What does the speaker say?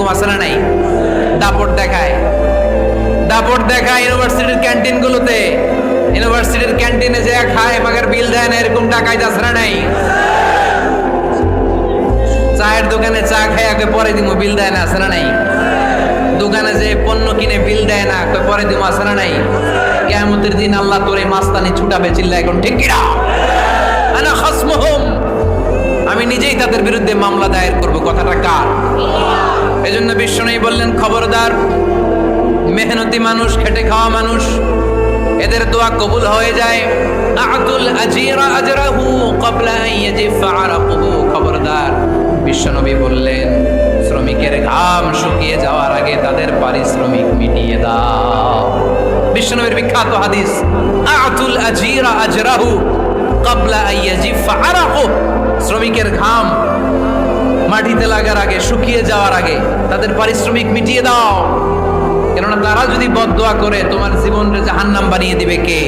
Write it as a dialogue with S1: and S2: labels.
S1: এরকম আছে না নাই? দাপট দেখায়। দাপট দেখায় ইউনিভার্সিটির ক্যান্টিনগুলোতে। ইউনিভার্সিটির ক্যান্টিনে যে খায় মাগার বিল দেয় না, এরকম টাকায় আছে না নাই? চায়ের দোকানে চা খায় আগে পরে দিমু, বিল দেয় না, আছে না নাই? দোকানে যে পণ্য কিনে বিল দেয় না পরে দিমু, আছে না নাই? কিয়ামতের দিন আল্লাহ তোরে মাস্তানি ছুটাবে চিল্লা এখন ঠিক কিনা? আনা খাসমুহুম। আমি নিজেই তাদের বিরুদ্ধে মামলা দায়ের করব, কথাটা কার? এজন্য বিশ্বনবী বললেন, খবরদার, মেহনতি মানুষ, খেটে খাওয়া মানুষ, এদের দোয়া কবুল হয়ে যায়। আরাকুহু খবরদার বিশ্বনবী বললেন, শ্রমিকের ঘাম শুকিয়ে যাওয়ার আগে তাদের পারিশ্রমিক মিটিয়ে দাও। বিশ্বনবীর বিখ্যাত হাদিস, আতুল আজিরা আজরাহু আরাকুহু শ্রমিকের ঘাম মাটিতে লাগার আগে, শুকিয়ে যাওয়ার আগে তাদের পারিশ্রমিক মিটিয়ে দাও। কেননা তারা যদি বদ করে, তোমার জীবনটা জাহান্নাম বানিয়ে দিবে কে?